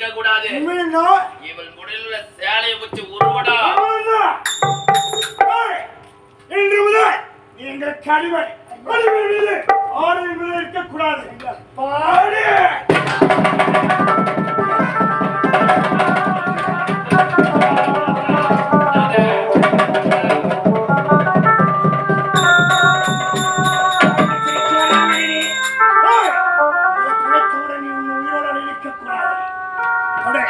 இருக்க கூடாது இவள் உடலில் சேலையை வச்சு உருவடா. இன்று முதல் எங்கள் கழிவர் இருக்கக்கூடாது. பாடு! അവിടെ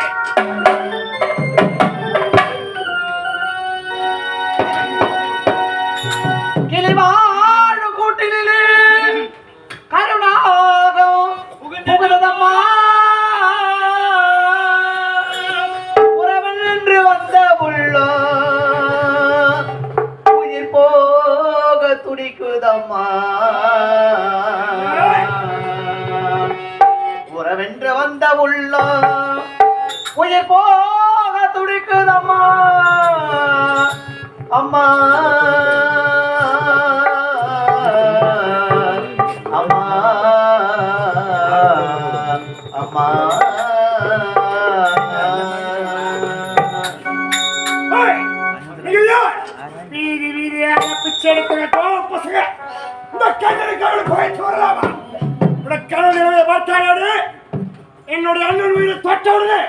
என்னுடைய அண்ணன் உயிரை தொட்டவுடனே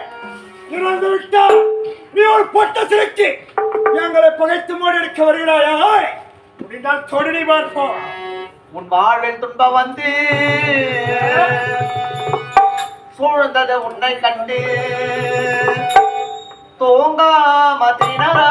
இறந்து விட்டார். நீ ஒரு பொட்ட சிரிக்கு எங்களை பகைத்து மூடி எடுக்க வருகிறாயா? முடிந்தால் தொடனி பார்ப்போம். உன் வாழ்வில் துன்பம் வந்து சூழ்ந்தது உன்னை கண்டு தூங்கா தினரா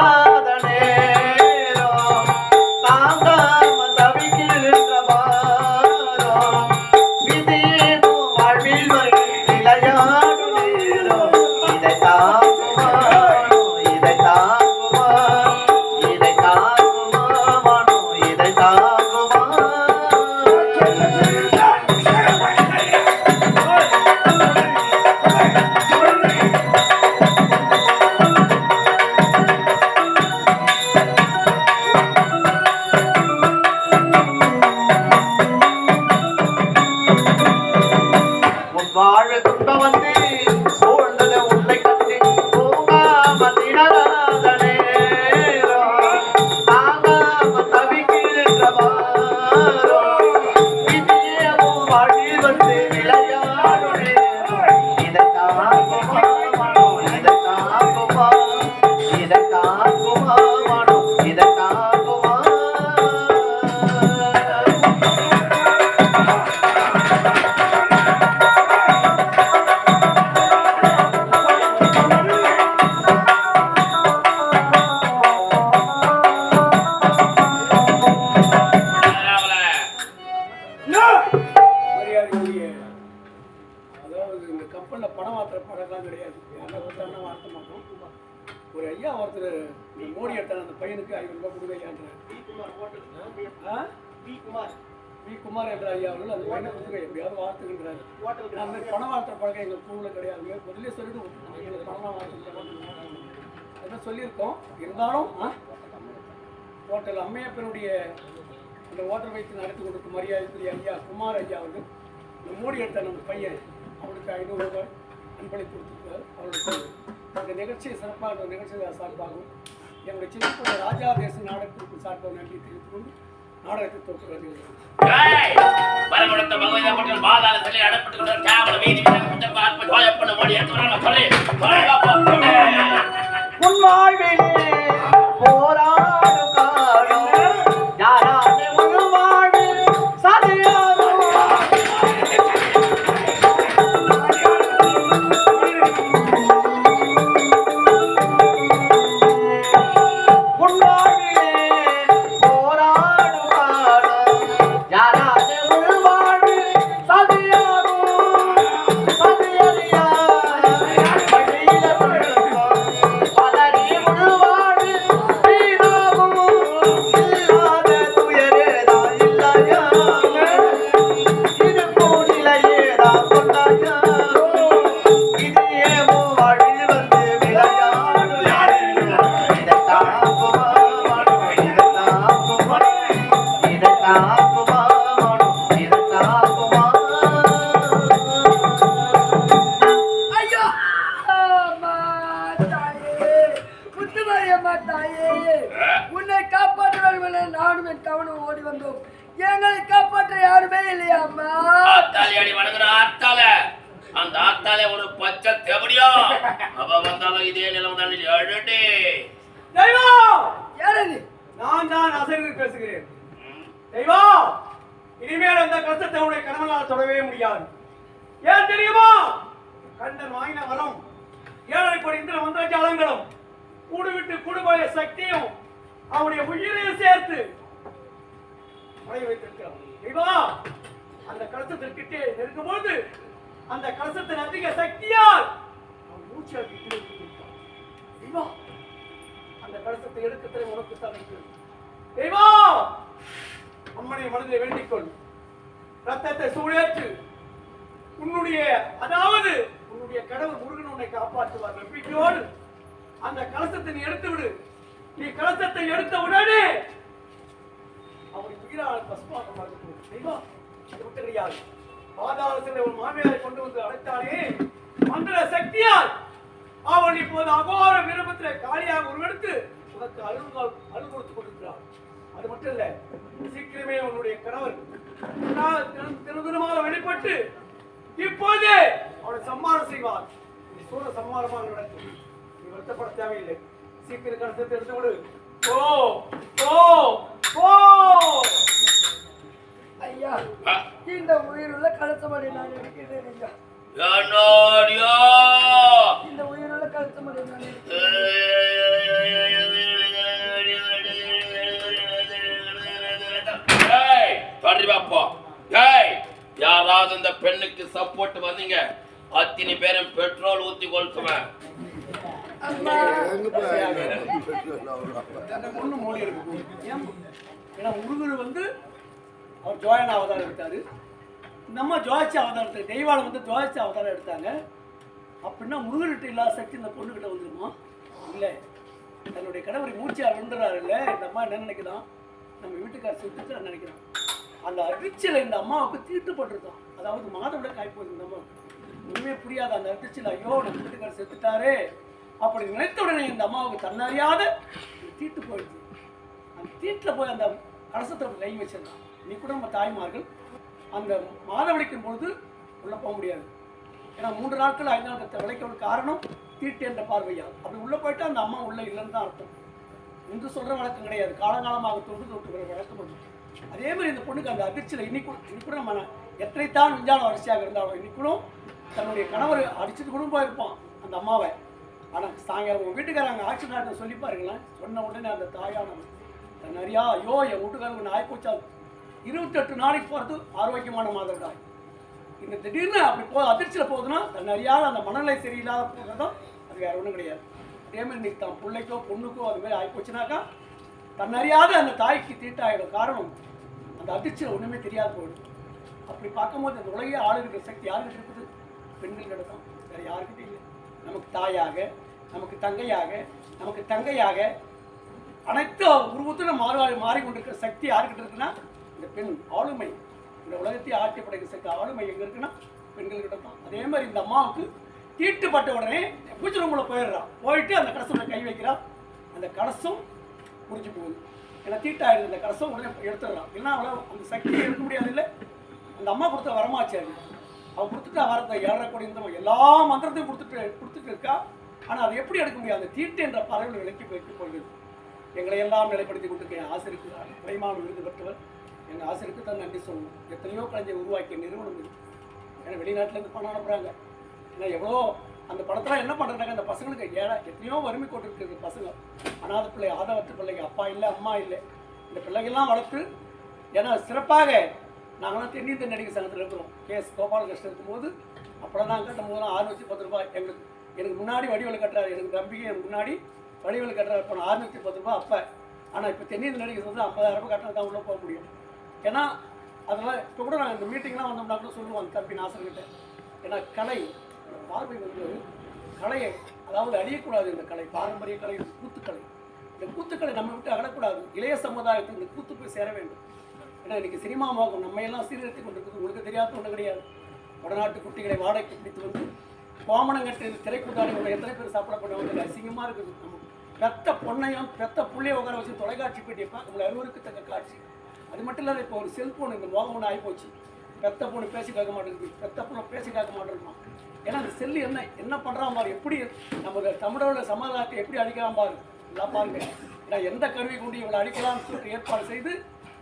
சொல்லியிருக்கோம். இருந்தாலும் ஹோட்டல் அம்மையப்பனுடைய அந்த ஹோட்டல் வைத்து நடத்தி கொடுத்த மரியாதைக்குரிய ஐயா குமார் ஐயா அவர்கள் நம்மோடி எடுத்த நம்ம பையன் அவருக்கு ஐநூறு ரூபாய் அன்பளை கொடுத்துருக்கார். அவருடைய அந்த நிகழ்ச்சியை சிறப்பாக நிகழ்ச்சி சார்பாகவும் என்னுடைய சின்ன ராஜா தேச நாடகத்திற்கு சார்பாக நன்றி தெரிவித்துக் கொண்டு நாடகத்தை தோற்றுகிறது பாதாளத்தில் உன் வாழ்வில் போராடும் வரும். ஏழரை கோடி இந்திர மந்திர ஜாலங்களும் கூடு விட்டு கூடுபாய சக்தியும் அவனுடைய உயிரையும் சேர்த்து படைய வைத்திருக்கிறான். அந்த கலசத்திற்கிட்டே நெருங்கும்போது அந்த கலசத்தின் அதிக சக்தியால் அவன் மூச்சு அடித்து அந்த கலசத்தை எடுக்கத்தை உனக்கு தனக்கு தெய்வா அம்மனை மனதை வேண்டிக்கொள் ரத்தத்தை சூழேற்று உன்னுடைய அதாவது உன்னுடைய கடவுள் முருகன் உன்னை காப்பாற்றுவார் நம்பிக்கையோடு அந்த கலசத்தை நீ எடுத்து விடு. நீ கலசத்தை எடுத்த உடனே அவனை உயிரால் பஸ்மாக மறந்து தெய்வம் பாதாள சிலை ஒரு மாமியாரை கொண்டு வந்து அழைத்தானே மந்திர சக்தியால் அவன் இப்போது அகோர விருப்பத்தில் காலியாக உருவெடுத்து உனக்கு அருள் அருள் கொடுத்து கொண்டிருக்கிறான். அது மட்டும் இல்ல சீக்கிரமே உன்னுடைய கணவர் உன்னால் திரு- திருதினமாக வெளிப்பட்டு இப்போதே அவனை சம்மாரம் செய்வார் சூழ சம்மாரமாக நடக்கும். நீ வருத்தப்பட தேவையில்லை. சீக்கிரம் கணத்தை எடுத்து விடு ஓ ஓ ஓ ஐயா இந்த உயிருள்ள கலசமடை நான் எடுக்கிறேன் ஐயா. இந்த உயிருள்ள கலசமடை நான் எடுக்கிறேன் ஏய், தொடரி பாப்பா. ஏய், யாராவது இந்த பெண்ணுக்கு சப்போர்ட் வந்தீங்க? அத்தனை பேரும் பெட்ரோல் ஊத்தி கொளுத்துவேன். அம்மா. ஒண்ணு மோடி இருக்கு. ஏன்? ஏன்னா முருகர் வந்து அவர் ஜோயன் அவதாரம் எடுத்தாரு. நம்ம ஜோதிச்சு அவதாரத்தை தெய்வாளம் வந்து ஜோதிச்சு அவதாரம் எடுத்தாங்க. அப்படின்னா முருகர்கிட்ட இல்லாத சக்தி இந்த பொண்ணுகிட்ட வந்துருமா? இல்லை. தன்னுடைய கணவரை மூச்சு அருந்துறாரு இல்லை? இந்த அம்மா என்ன நினைக்கிறான் நம்ம வீட்டுக்கார சுட்டு நினைக்கிறான் அந்த அதிர்ச்சியில் இந்த அம்மாவுக்கு தீட்டுப்பட்டிருக்கான். அதாவது மாதவிட காய்ப்பு இந்த அம்மாவுக்கு. உண்மையே புரியாத அந்த அதிர்ச்சியில் ஐயோ நம்ம வீட்டுக்கார செத்துட்டாரே அப்படி நினைத்த உடனே இந்த அம்மாவுக்கு தன்னறியாத தீட்டு போயிடுச்சு. அந்த தீட்டில் போய் அந்த கலசத்தை கை வச்சிருந்தான். நீ கூட நம்ம தாய்மார்கள் அந்த மாதவிடைக்கும் பொழுது உள்ளே போக முடியாது. ஏன்னா மூன்று நாட்கள் ஐந்து நாட்கள் விளைக்கிறதுக்கு காரணம் தீட்டு என்ற பார்வையால். அப்படி உள்ளே போயிட்டு அந்த அம்மா உள்ளே இல்லைன்னு தான் அர்த்தம். இன்று சொல்கிற வழக்கம் கிடையாது. காலங்காலமாக தொண்டு தொட்டு வர வழக்கம் உண்டு அதே மாதிரி இந்த பொண்ணுக்கு அந்த அதிர்ச்சியில் இன்னைக்கு இன்னைக்கு கூட நம்ம எத்தனைத்தான் விஞ்ஞான வரிசையாக இருந்தாலும் இன்னைக்கு கூட தன்னுடைய கணவர் அடிச்சுட்டு குடும்பம் போயிருப்பான் அந்த அம்மாவை. ஆனால் சாயங்காலம் உங்கள் வீட்டுக்காரங்க ஆக்சிடென்ட் நாட்டை சொல்லி பாருங்களேன். சொன்ன உடனே அந்த தாயானவன் தன் அறியா ஐயோ என் வீட்டுக்காரங்க நாய் போச்சா இருபத்தெட்டு நாளைக்கு போகிறது ஆரோக்கியமான மாதவிடாய் இந்த திடீர்னு அப்படி போ அதிர்ச்சியில் போகுதுன்னா தன் அறியாத அந்த மனநிலை சரியில்லாத போகிறதும் அது வேறு ஒன்றும் கிடையாது. அதே மாதிரி இன்னைக்கு தான் பிள்ளைக்கோ பொண்ணுக்கோ அது மாதிரி ஆகிப்போச்சுனாக்கா தன் அறியாத அந்த தாய்க்கு தீட்டாயிடும் காரணம் அந்த அதிர்ச்சியில் ஒன்றுமே தெரியாது போயிடும். அப்படி பார்க்கும்போது இந்த உலகையே ஆளுகிற சக்தி யாருக்கு இருக்குது? பெண்கள் தான். வேறு யாருக்கிட்டையும் இல்லை. நமக்கு தாயாக நமக்கு தங்கையாக நமக்கு தங்கையாக அனைத்து உருவத்திலும் மாறி மாறிக்கொண்டிருக்கிற சக்தி யாருக்கிட்ட இருக்குன்னா இந்த பெண் ஆளுமை. இந்த உலகத்தை ஆட்சி படைக்கிற சக்தி ஆளுமை எங்கே இருக்குன்னா பெண்கள்கிட்ட தான். அதே மாதிரி இந்த அம்மாவுக்கு தீட்டுப்பட்ட உடனே பூச்சி ரூமில் போயிடுறா. போயிட்டு அந்த கடைசியில் கை வைக்கிறா. அந்த கடைசும் முடிஞ்சு போகுது. ஏன்னா தீட்டாயிடுது. அந்த கடைசும் உடனே எடுத்துடுறான் இல்லைன்னா அவ்வளோ அந்த சக்தியை எடுக்க முடியாது இல்லை அந்த அம்மா கொடுத்த வரமாச்சு அது. அவன் கொடுத்துட்டா வரத்தை ஏழரை கோடி இருந்தவன் எல்லா மந்திரத்தையும் கொடுத்துட்டு கொடுத்துட்டு இருக்கா? ஆனால் அதை எப்படி எடுக்க முடியாது அந்த தீட்டு என்ற பறவை விலக்கி போய்க்கு போகுது எங்களை எல்லாம் நிலைப்படுத்தி கொண்டு என் ஆசிரியருக்கு குறைமான விருது பெற்றவர். எங்கள் ஆசிரியருக்கு தான் நன்றி சொல்லணும். எத்தனையோ கலைஞர் உருவாக்கிய நிறுவனம் இருக்குது ஏன்னா வெளிநாட்டிலேருந்து பணம் அனுப்புகிறாங்க ஏன்னா எவ்வளோ அந்த படத்தில் என்ன பண்ணுறாங்க அந்த பசங்களுக்கு ஏழை எத்தனையோ வறுமை கோட்டு இருக்குது பசங்க. அனாதை பிள்ளை ஆதவத்து பிள்ளைங்க அப்பா இல்லை அம்மா இல்லை. இந்த பிள்ளைகள்லாம் வளர்த்து ஏன்னா சிறப்பாக நாங்களாம் தென்னிந்திய நடிகர் சங்கத்தில் இருக்கிறோம். கே எஸ் கோபாலகிருஷ்ணன் இருக்கும்போது அப்போலாம் தான் கட்டும் போதெல்லாம் ஆறுநூற்றி பத்து ரூபாய். எங்களுக்கு எனக்கு முன்னாடி வடிவில் கட்டுறாரு. எனக்கு தம்பிக்கு எனக்கு முன்னாடி வடிவில் கட்டுறாரு. இப்போ நான் ஆறுநூற்றி பத்து ரூபாய் அப்போ. ஆனால் இப்போ தென்னிந்திய நடிகர் வந்து ஐம்பதாயிரம் ரூபாய் கட்டினா தான் உள்ளே போக முடியும். ஏன்னா அதெல்லாம் இப்போ கூட நாங்கள் இந்த மீட்டிங்லாம் வந்தோம்னா கூட சொல்லுவோம் அந்த தம்பி நாசர்கிட்ட ஏன்னா கலை பார்வை வந்து கலையை அதாவது அழியக்கூடாது இந்த கலை. பாரம்பரிய கலை கூத்துக்கலை. இந்த கூத்துக்களை நம்ம விட்டு அகலக்கூடாது. இளைய சமுதாயத்துக்கு இந்த கூத்து போய் சேர வேண்டும். ஏன்னா இன்னைக்கு சினிமா மோகம் நம்ம எல்லாம் சீர்திருத்தி கொண்டிருக்குது. உங்களுக்கு தெரியாத ஒன்று கிடையாது. வடநாட்டு குட்டிகளை வாடகைக்கு பிடித்து வந்து கோமணங்கட்டு திரைக்கூட்டாளிகளோட எத்தனை பேர் சாப்பிட பண்ணுவாங்க அசிங்கமாக இருக்குது. நம்ம பெத்த பொண்ணையும் பெத்த புள்ளைய உட்கார வச்சு தொலைக்காட்சி பெட்டியை பார்க்க உங்களை அறுவருக்கு தக்க காட்சி. அது மட்டும் இல்லாத இப்போ ஒரு செல்ஃபோன் இந்த மோகம் ஒன்று ஆகிப்போச்சு பெத்த பொண்ணு பேசி கேட்க மாட்டேங்குது. பெத்த பொண்ணை பேசி கேட்க மாட்டேங்குமா ஏன்னா அந்த செல்லு என்ன என்ன பண்ணுறான் பாரு. எப்படி நம்ம தமிழோட சமாதானத்தை எப்படி அழிக்கலாம் பாரு. எல்லாம் பாருங்க. ஏன்னா எந்த கருவி கொண்டு இவங்களை அழிக்கலாம்னு சொல்லிட்டு ஏற்பாடு செய்து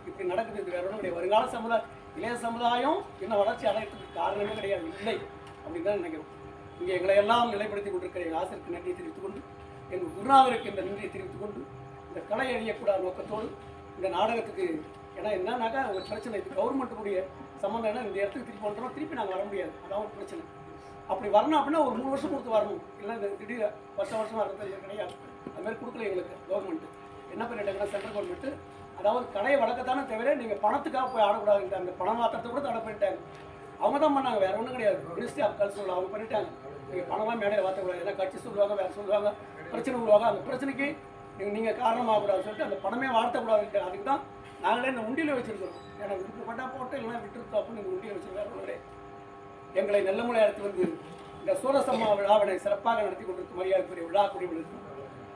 இப்படி நடக்குது. இது வேற கிடையாது வருங்கால சமுதாயம் இளைய சமுதாயம் இன்னும் வளர்ச்சி அடையத்துக்கு காரணமே கிடையாது. இல்லை. அப்படின்னு தான் நினைக்கிறோம். இங்கே எங்களை எல்லாம் நிலைப்படுத்தி கொண்டிருக்கிற எங்கள் ஆசிரியருக்கு நன்றியை தெரிவித்துக் கொண்டு எங்கள் குருநாதருக்கு இந்த நன்றியை தெரிவித்துக் கொண்டு இந்த கலை அழியக்கூடாத நோக்கத்தோடு இந்த நாடகத்துக்கு ஏன்னா என்னன்னாக்கா ஒரு பிரச்சனை. இது கவர்மெண்ட்டுடைய சம்மந்தம் என்ன? இந்த இடத்துக்கு திருப்பி வந்துட்டோம் திருப்பி நாங்கள் வர முடியாது. அதான் ஒரு பிரச்சனை. அப்படி வரணும் அப்படின்னா ஒரு மூணு வருஷம் கொடுத்து வரணும். இல்லை இந்த திடீர் வருஷம் வருஷமாக வரது கிடையாது அதுமாதிரி கொடுக்கல எங்களுக்கு கவர்மெண்ட்டு என்ன பண்ணிட்டாங்கன்னா சென்ட்ரல் கவர்மெண்ட்டு அதாவது கடையை வளர்க்கத்தானே தவிர நீங்கள் பணத்துக்காக போய் ஆடக்கூடாது அந்த பணம் மாத்திரத்தை கூட தடை பண்ணிட்டாங்க. அவங்க தான் பண்ணாங்க வேற ஒன்றும் கிடையாது. மினிஸ்ட்ரி ஆஃப் கல்ச்சர் அவங்க பண்ணிட்டாங்க. நீங்கள் பணம்லாம் மேடையில் வாத்தக்கூடாது ஏன்னா கட்சி சொல்லுவாங்க வேறு சொல்லுவாங்க பிரச்சனை உருவாங்க அந்த பிரச்சனைக்கு நீங்கள் நீங்கள் காரணமாகக்கூடாதுன்னு சொல்லிட்டு அந்த பணமே வாழ்த்தக்கூடாது அதுக்கு தான் நாங்களே இந்த உண்டியில் வச்சுருக்கிறோம். ஏன்னா விருப்பப்பட்டா போட்டு இல்லைன்னா விட்டுருக்கோம் அப்படின்னு இந்த உண்டியில் வச்சுருக்காரு எங்களை நல்ல நல்லமுறை அடுத்து வந்து இந்த சூரசம்மா விழாவினை சிறப்பாக நடத்தி கொண்டிருக்கும் மரியாதைக்குரிய விழா குடிமக்களுக்கு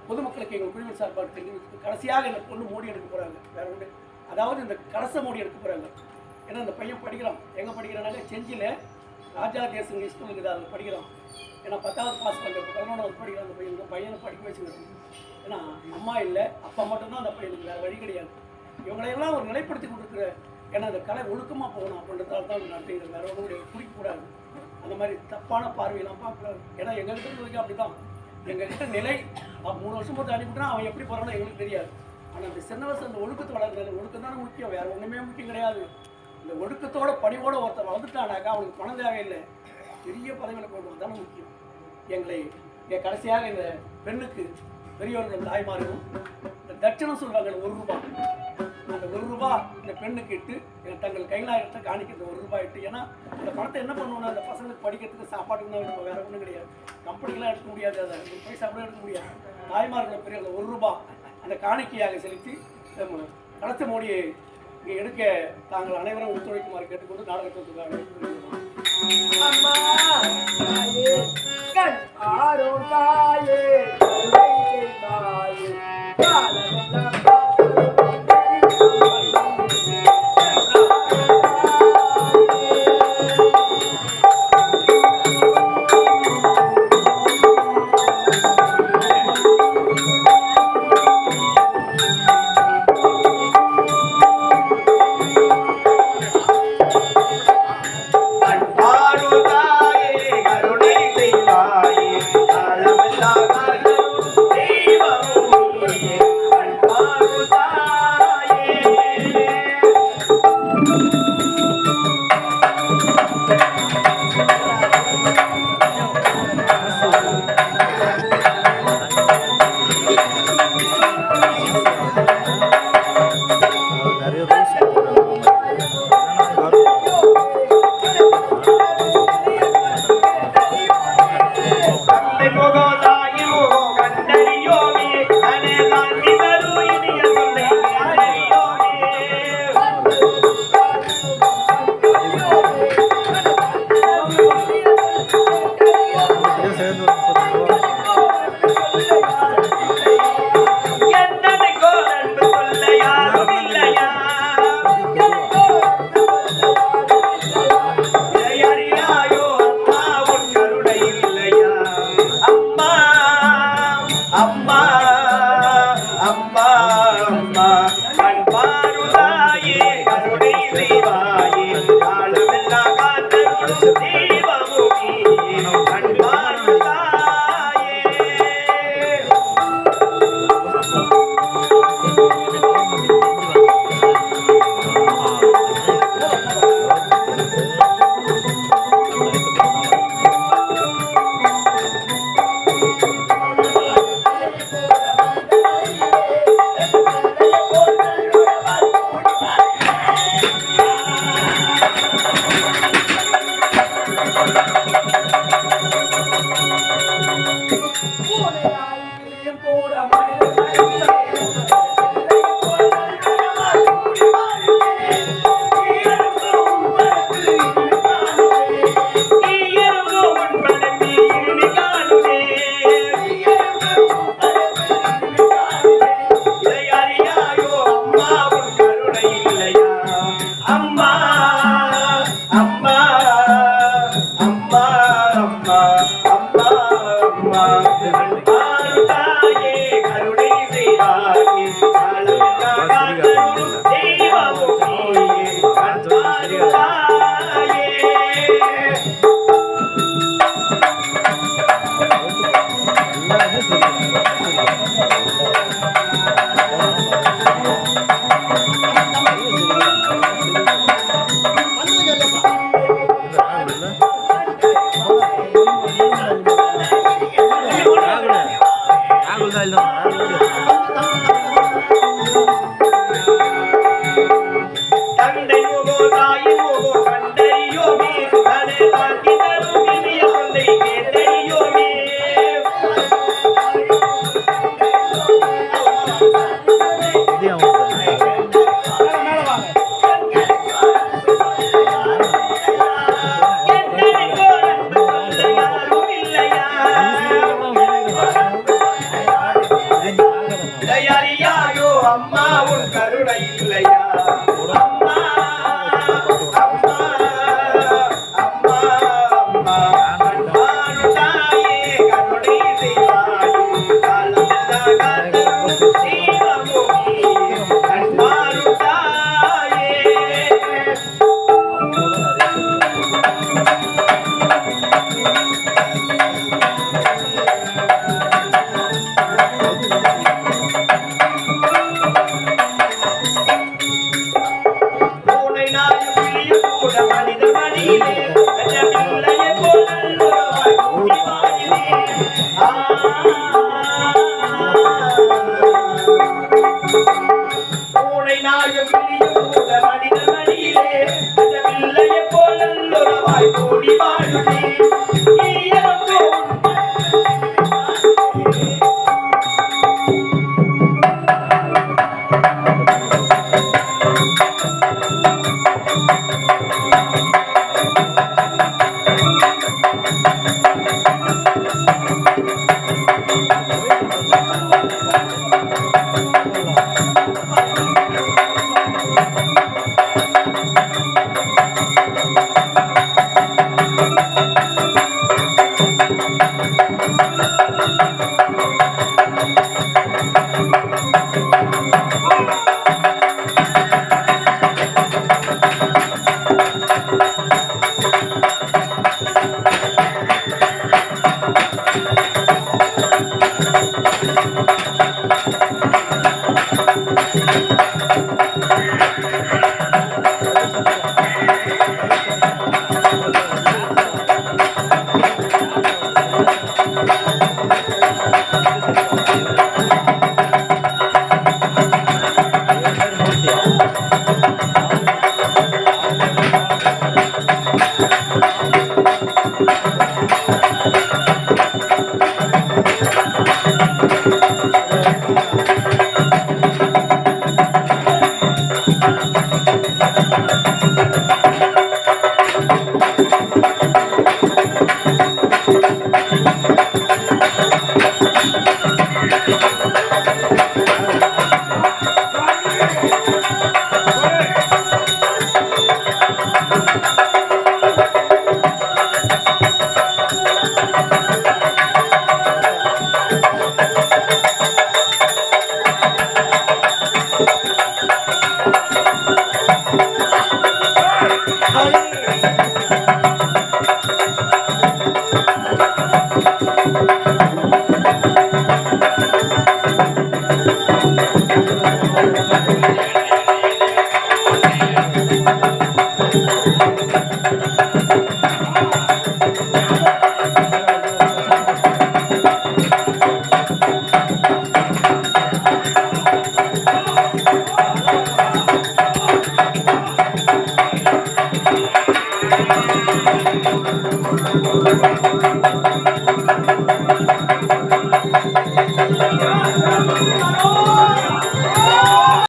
பொதுமக்களுக்கு எங்கள் குழுவின் சார்பாக தெரிவித்து கடைசியாக இந்த பொண்ணு மோடி எடுக்க போகிறாங்க வேற ஒன்று அதாவது இந்த கடைச மோடி எடுக்க போகிறாங்க ஏன்னா இந்த பையன் படிக்கிறான். எங்கே படிக்கிறானாக்க செஞ்சியில் ராஜா தேசங்க ஸ்கூல் இருக்குது. அதில் படிக்கிறான். ஏன்னா பத்தாவது பாஸ் பண்ணுற பதினொன்றாவது படிக்கிறான் அந்த பையன் பையனை படிக்க வச்சுக்கிறோம் ஏன்னா அம்மா இல்லை அப்பா மட்டும்தான் அந்த பையனுக்கு வேறு வழி கிடையாது. இவங்களையெல்லாம் ஒரு நிலைப்படுத்தி கொடுக்குற ஏன்னா அந்த கலை ஒழுக்கமாக போகணும் அப்படின்றதால தான் நடத்துகிறது வேற ஒன்று கிடையாது. குடிக்கக்கூடாது. அந்த மாதிரி தப்பான பார்வையெல்லாம் பார்க்கக்கூடாது. ஏன்னா எங்கள் கிட்ட வரைக்கும் அப்படி தான் எங்ககிட்ட நிலை அவன் மூணு வருஷம் போட்டு அனுப்பிட்டான் அவன் எப்படி போகிறானோ எங்களுக்கு தெரியாது. ஆனால் அந்த சின்ன வயசு அந்த ஒழுக்கத்தை வளர்க்குறது ஒழுக்கம் தானே முக்கியம். வேற ஒன்றுமே முக்கியம் கிடையாது. இந்த ஒழுக்கத்தோட பணிவோட ஒருத்தர் வளர்ந்துட்டானாக்கா அவனுக்கு பணம் தேவையில்லை. பெரிய பதவியில் கொண்டு வந்தாலும் முக்கியம். எங்களை என் கடைசியாக இந்த பெண்ணுக்கு பெரியவர்கள் தாய்மார்களும் இந்த தட்சணம் சொல்வாங்க ஒரு ரூபாய் அந்த ஒரு ரூபா இந்த பெண்ணுக்கு இட்டு தங்கள் கைலாயத்தை காணிக்கிறது ஒரு ரூபாய் இட்டு. ஏன்னா அந்த பணத்தை என்ன பண்ணுவோம்னா அந்த பசங்களுக்கு படிக்கிறதுக்கு சாப்பாட்டுக்கு தான் எடுப்போம் வேற ஒன்றும் கிடையாது. கம்பெனிக்கெல்லாம் எடுக்க முடியாது அதை ஒரு பைசா கூட எடுக்க முடியாது. தாய்மார்கள் பெரிய அந்த ஒரு ரூபாய் அந்த காணிக்கையாக செலுத்தி கடத்த மோடியை இங்கே எடுக்க தாங்கள் அனைவரும் ஒத்துழைக்குமாறு கேட்டுக்கொண்டு நாடகத்துக்கு அம்மா தாயே